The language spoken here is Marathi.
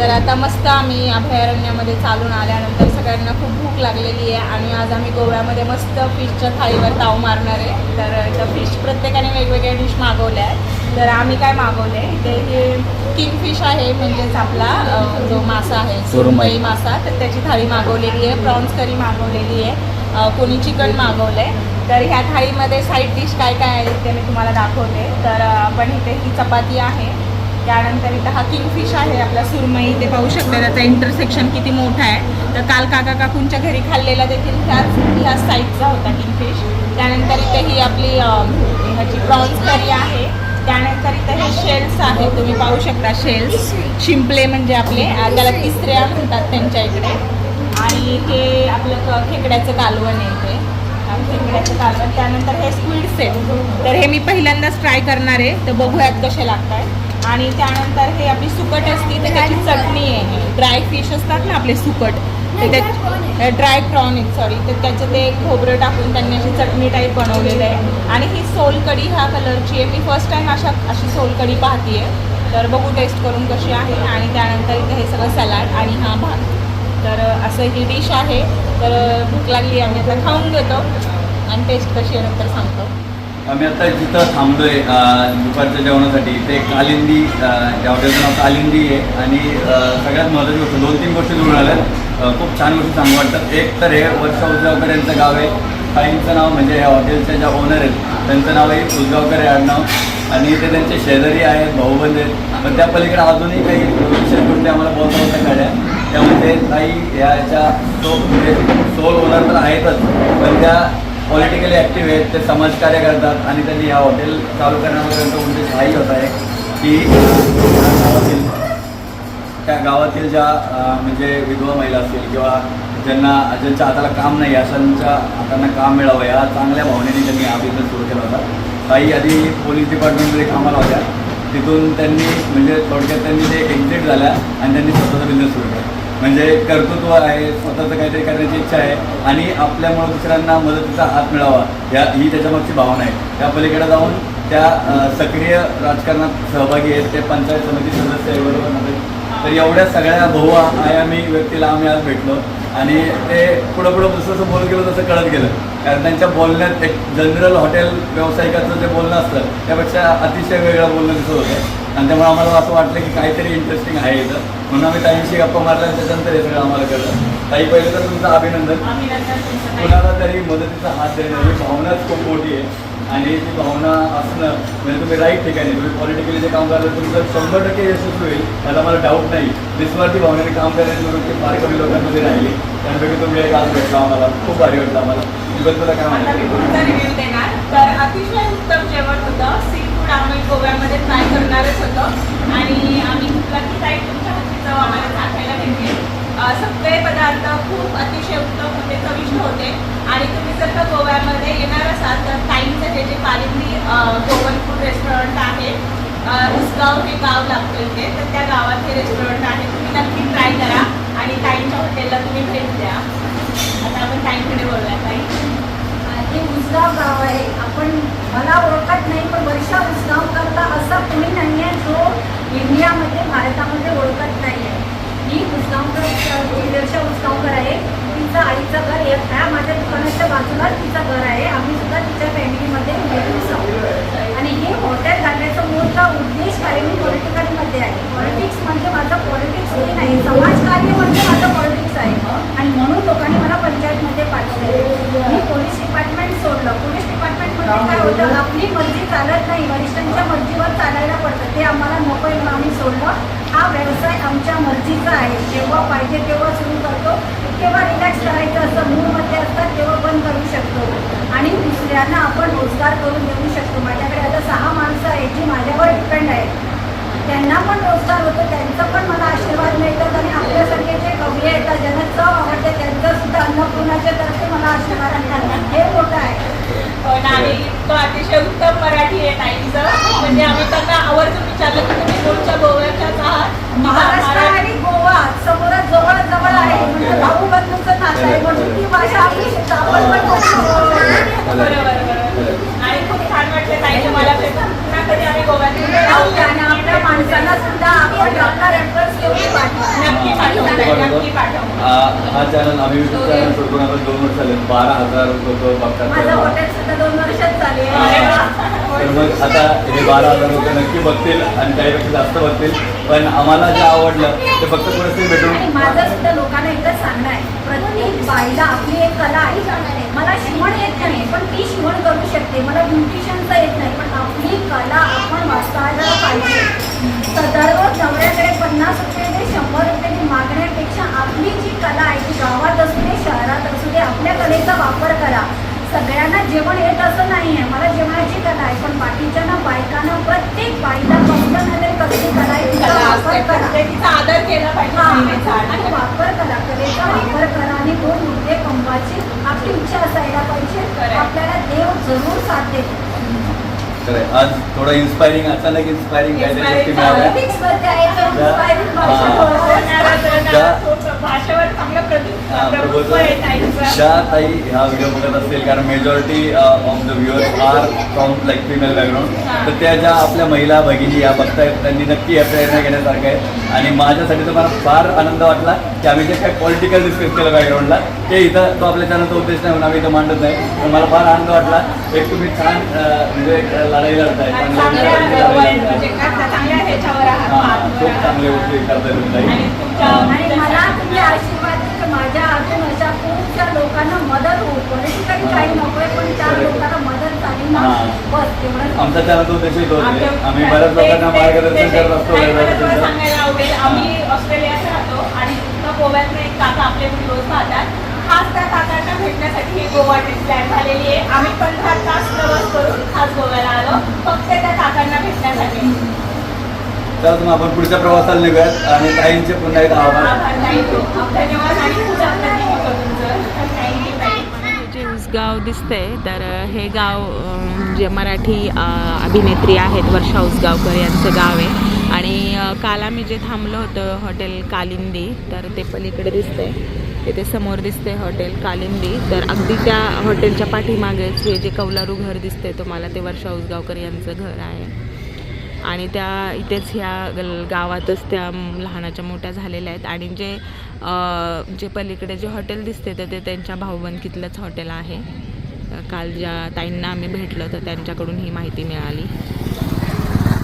तर आता मस्त आम्ही अभयारण्यामध्ये चालून आल्यानंतर सगळ्यांना खूप भूक लागलेली आहे आणि आज आम्ही गोव्यामध्ये मस्त फिशच्या थाळीवर ताव मारणार आहे. तर इथं फिश प्रत्येकाने वेगवेगळ्या डिश मागवल्या आहेत. तर आम्ही काय मागवले ते हे किंगफिश आहे म्हणजेच आपला जो मासा आहे सुरमई मासा तर त्याची थाळी मागवलेली आहे. प्रॉन्स करी मागवलेली आहे. कोणी चिकन मागवलं आहे तर ह्या थाळीमध्ये साईड डिश काय काय आहे ते मी तुम्हाला दाखवते. तर आपण इथे ही चपाती आहे. त्यानंतर इथं हा किंगफिश आहे आपला सुरमई ते पाहू शकता त्याचा इंटरसेक्शन किती मोठा आहे. तर काल काका काकूंच्या घरी खाल्लेला देखील त्याच ह्या साईजचा होता किंगफिश त्यानंतर इथे ही आपली ह्याची प्रॉन्स करी आहे. त्यानंतर इथे हे शेल्स आहेत तुम्ही पाहू शकता शेल्स शिंपले म्हणजे आपले त्याला तिसऱ्या म्हणतात त्यांच्या इकडे. आणि हे आपलं खेकड्याचं कालवण आहे इथे. खेकड्याचं कालवण. त्यानंतर हे स्क्विड्स आहे तर हे मी पहिल्यांदाच ट्राय करणार आहे. तर बघूयात कसे लागत आहे आणि त्यानंतर हे आपली सुकट असते तर त्याची चटणी आहे. ड्राय फिश असतात ना आपले सुकट त्या ड्राय प्रॉन आहेत सॉरी तर त्याचं ते खोबरं टाकून त्यांनी अशी चटणी टाईप बनवलेलं आहे. आणि ही सोलकढी ह्या कलरची आहे. मी फर्स्ट टाईम अशा अशी सोलकढी पाहते आहे तर बघू टेस्ट करून कशी आहे. आणि त्यानंतर इथे हे सगळं सलाड आणि हा भात. तर असं ही डिश आहे. तर भूक लागली आम्ही आता खाऊन घेतो. आणि टेस्ट कशी आहे नंतर सांगतो. आम्ही आता जिथं थांबलोय आहे दुपारच्या जेवणासाठी ते कालिंदी अं, हॉटेलचं नाव कालिंदी आहे. आणि सगळ्यात महत्त्वाची गोष्ट दोन तीन गोष्टी जुळून आल्या खूप छान गोष्टी चांगलं वाटतात. एक तर हे वर्षा उजगावकर यांचं गाव आहे. काहींचं नाव म्हणजे या हॉटेलच्या ज्या ओनर आहेत त्यांचं नाव आहे उजगावकर आहे आडनाव आणि ते त्यांचे शेजारी आहेत भाऊबंद आहेत. पण त्या पलीकडे अजूनही काही विशेष गोष्टी आम्हाला बोलता बोलता त्यामुळे त्यामध्ये ताई याच्या तो म्हणजे सोल ओनर तर आहेतच. पण त्या पॉलिटिकली ॲक्टिव्ह आहेत ते समाजकार्य करतात आणि त्यांनी ह्या हॉटेल चालू करण्यामध्ये त्यांचा उद्देश हाही होत आहे की गावातील त्या गावातील ज्या म्हणजे विधवा महिला असतील किंवा ज्यांना ज्यांच्या हाताला काम नाही अशांच्या हातांना काम मिळावं या चांगल्या भावनेने त्यांनी हा बिझनेस सुरू केला होता. काही आधी पोलीस डिपार्टमेंटमध्ये कामाला होत्या. तिथून त्यांनी म्हणजे थोडक्यात त्यांनी ते एक्झिट झाल्या आणि त्यांनी स्वतःचा बिझनेस सुरू केला. म्हणजे कर्तृत्व आहे स्वतःचं काहीतरी करण्याची इच्छा आहे आणि आपल्यामुळे दुसऱ्यांना मदतीचा हात मिळावा या ही त्याच्यामागची भावना आहे. त्या पलीकडे जाऊन त्या सक्रिय राजकारणात सहभागी आहेत ते पंचायत समिती सदस्य आहे बरोबर तर एवढ्या सगळ्या बहुआयामी व्यक्तीला आम्ही आज भेटलो. आणि ते पुढं पुढं जसं जसं बोलत गेलं तसं कळत गेलं. कारण त्यांच्या बोलण्यात एक जनरल हॉटेल व्यावसायिकाचं जे बोलणं असतं त्यापेक्षा अतिशय वेगळं बोलणं दिसत होतं. आणि त्यामुळे आम्हाला असं वाटलं की काहीतरी इंटरेस्टिंग आहे इथं. म्हणून आम्ही ताईंशी गप्पा मारल्या आणि त्याच्यानंतर हे सगळं आम्हाला कळलं. ताई पहिलं तर तुमचं अभिनंदन. कुणाला तरी मदतीचा हात देणं ही भावनाच खूप मोठी आहे. आणि ती भावना असणं म्हणजे तुम्ही राईट ठिकाणी तुम्ही पॉलिटिकली जे काम करायला तुमचं शंभर टक्के यशस्वी होईल याला मला डाऊट नाही. निस्वार्थी भावनेने काम करण्याची वृत्ती फार कमी लोकांमध्ये राहिली. त्यापैकी तुम्ही एक आज भेटला आम्हाला. खूप भारी वाटलं आम्हाला. तुला काय आता देणार. तर अतिशय उत्तम जेवण होतं. सी फूड आम्ही गोव्यामध्ये ट्राय करणारच होतो. आणि आम्ही म्हटलं काही तुमच्या हातची चव आम्हाला चाखायला भेटेल. सगळे पदार्थ खूप अतिशय उत्तम होते चविष्ट होते. आणि तुम्ही जर का गोव्यामध्ये येणार असाल तर टाईमचं जे जे कालिंदी गोवन फूड रेस्टॉरंट आहे उसगाव हे गाव लागतं इथे. तर त्या गावात हे रेस्टॉरंट आहे. तुम्ही नक्की ट्राय करा. आणि ताईंच्या हॉटेलला तुम्ही भेट द्या. आता आपण ताईंकडे बोलूया. ताई. हे उसगाव गाव आहे. आपण मला ओळखत नाही पण वर्षा उसगाव करता असा कोणी नाही आहे जो इंडियामध्ये भारतामध्ये ओळखत नाही आहे ही उसगावकर वर्षा उसगावकर आहे. तिचं आईचं घर हे- ह्या माझ्या दुकानाच्या बाजूलाच तिचं घर आहे आम्ही सुद्धा तिच्या फॅमिलीमध्ये रिलेटिव्स आहोत आणि हे हॉटेल घालण्याचा मूळचा उद्देश काय मी पॉलिटिकलमध्ये आहे पॉलिटिक्स म्हणजे हे नाही. समाजकार्य म्हणजे माझं पॉलिटिक्स आहे. आणि म्हणून लोकांनी मला पंचायतमध्ये पाठवले मी पोलीस डिपार्टमेंट सोडलं. पोलीस डिपार्टमेंटमध्ये काय होतं? आपली मर्जी चालत नाही. वरिष्ठांच्या मर्जीवर चालायला पडतं. ते आम्हाला नको म्हणून आम्ही सोडलं. हा व्यवसाय आमच्या मर्जीचा आहे. जेव्हा पाहिजे तेव्हा सुरू करतो. केव्हा रिलॅक्स करायचं असं मूडमध्ये असतात तेव्हा बंद करू शकतो. आणि दुसऱ्यांना आपण रोजगार करून देऊ शकतो. माझ्याकडे आता सहा माणसं आहेत जी माझ्यावर डिपेंड आहेत. त्यांना पण रोजगार होतो त्यांचं पण मला आशीर्वाद मिळतात आणि आपल्यासारखे जे कवी आहेत ज्यांना चव आवडते त्यांचं सुद्धा अन्नपूर्णाच्या तर्फे मला आशीर्वाद मिळतात. हे मोठं आहे. पण आणि तो अतिशय उत्तम मराठी आहे ताईंचं. म्हणजे आम्ही त्यांना आवर्जून विचारलं की तुम्ही मूळच्या गोव्याच्याच आहात? महाराष्ट्र आणि गोवा समोर जवळ जवळ आहे म्हणजे भाऊ बंधूचं नातं आहे म्हणून ती भाषा आपली आपण पण बोलतो. बरोबर बरोबर आणि खूप छान वाटलं ताई तुम्हाला भेटून पुन्हा कधी आम्ही गोव्यात आणि आपल्या माणसाला सुद्धा आपण आपला रेफरन्स देऊ पाठवा आ- हा चॅनल आम्ही युट्यूब चॅनल करून आता दोन वर्ष झाले. बारा हजार लोक बघतात तर मग आता हे बारा हजार लोक नक्की बघतील आणि त्यापेक्षा जास्त बघतील. पण आम्हाला जे आवडलं ते फक्त कोणाशी भेटून. माझं सुद्धा लोकांना एकच सांगणं आहे. प्रत्येक बाईला आपली एक कला आहे. मला शिवण येत नाही पण ती शिवण करू शकते. मला ब्युटिशियनचं येत नाही पण आपली कला आपण वाचायला पाहिजे. दररोज नवऱ्याकडे पन्नास रुपये ते शंभर रुपये मागण्यापेक्षा आपली जी कला आहे ती गावात असू दे शहरात असू दे आपल्या कलेचा वापर करा. सगळ्यांना जेवण येत असं नाही आहे. मला जेवणाची कला आहे. पण बाकीच्या ना बायकांना प्रत्येक बाईला नाही तरी कसली कला आहे. तिचा वापर करा. आदर केला पाहिजे हा, नेहमीचा. आणि वापर करा कलेचा वापर करा आणि दोन मुद्दे कमवायची आपली इच्छा असायला पाहिजे खरंय. आपल्याला देव जरूर साथ देतो खरंय. आज थोडं इन्स्पायरिंग अचानक इन्स्पायरिंग काहीतरी गोष्टी मिळाल्या. भाषेवर चांगलं हा. शा ताई ह्या व्हिडिओ बघत असतील कारण majority of the viewers are from like female background हा. तर त्या ज्या आपल्या महिला भगिनी या बघतायत त्यांनी नक्की या प्रेरणा घेण्यासारखं आहे आणि माझ्यासाठी तर मला फार आनंद वाटला की आम्ही जे काय पॉलिटिकल डिस्कस केलं बॅकग्राऊंडला ते इथं तो आपल्या चॅनलचा उद्देश नाही म्हणून आम्ही इथं मांडत नाही पण मला फार आनंद वाटला एक तुम्ही छान म्हणजे एक लढाई लढताय चांगल्या म्हणजे हा, खूप. चांगल्या गोष्टी करताय तुम्ही. आणि मला तुमचे आशीर्वाद की माझ्या हातून अशा खूपशा लोकांना मदत होऊ पॉलिटिकली काही नकोय पण त्या. लोकांना मदत झाली ना. बस तेवढं आमचा चॅनल उद्देश होते आमच्या- आम्ही बऱ्याच लोकांना ते- ते- मार्गदर्शन ते- करत असतो ते-. सांगायला आवडेल. आम्ही ऑस्ट्रेलियात राहतो आणि तिथं गोव्यातनं एक काका आपले व्हिडिओज पाहतात खास त्या काकांना भेटण्यासाठी ही गोवा ट्रिप प्लॅन झालेली आहे. आम्ही पंधरा तास प्रवास करून खास गोव्याला आलो. फक्त त्या काकांना भेटण्यासाठी. मग आपण पुढच्या प्रवासाला निघूयात आणि ताईंचे पुन्हा हे जे उसगाव दिसतंय तर हे गाव जे मराठी अभिनेत्री आहेत वर्षा उसगावकर यांचं गाव आहे. आणि काल आम्ही जे थांबलो होतं हॉटेल कालिंदी तर ते पलीकडे दिसतंय. तिथे समोर दिसते हॉटेल कालिंदी. तर अगदी त्या हॉटेलच्या पाठीमागेच हे जे कौलारू घर दिसते तुम्हाला ते वर्षा उसगावकर यांचं घर आहे. आणि त्या इथेच ह्या गावातच त्या लहानाच्या मोठ्या झालेल्या आहेत. आणि जे जे पलीकडे जे हॉटेल दिसते तर ते त्यांच्या भाऊबंदकीतलंच हॉटेल आहे. काल ज्या ताईंना आम्ही भेटलो तर त्यांच्याकडून ही माहिती मिळाली.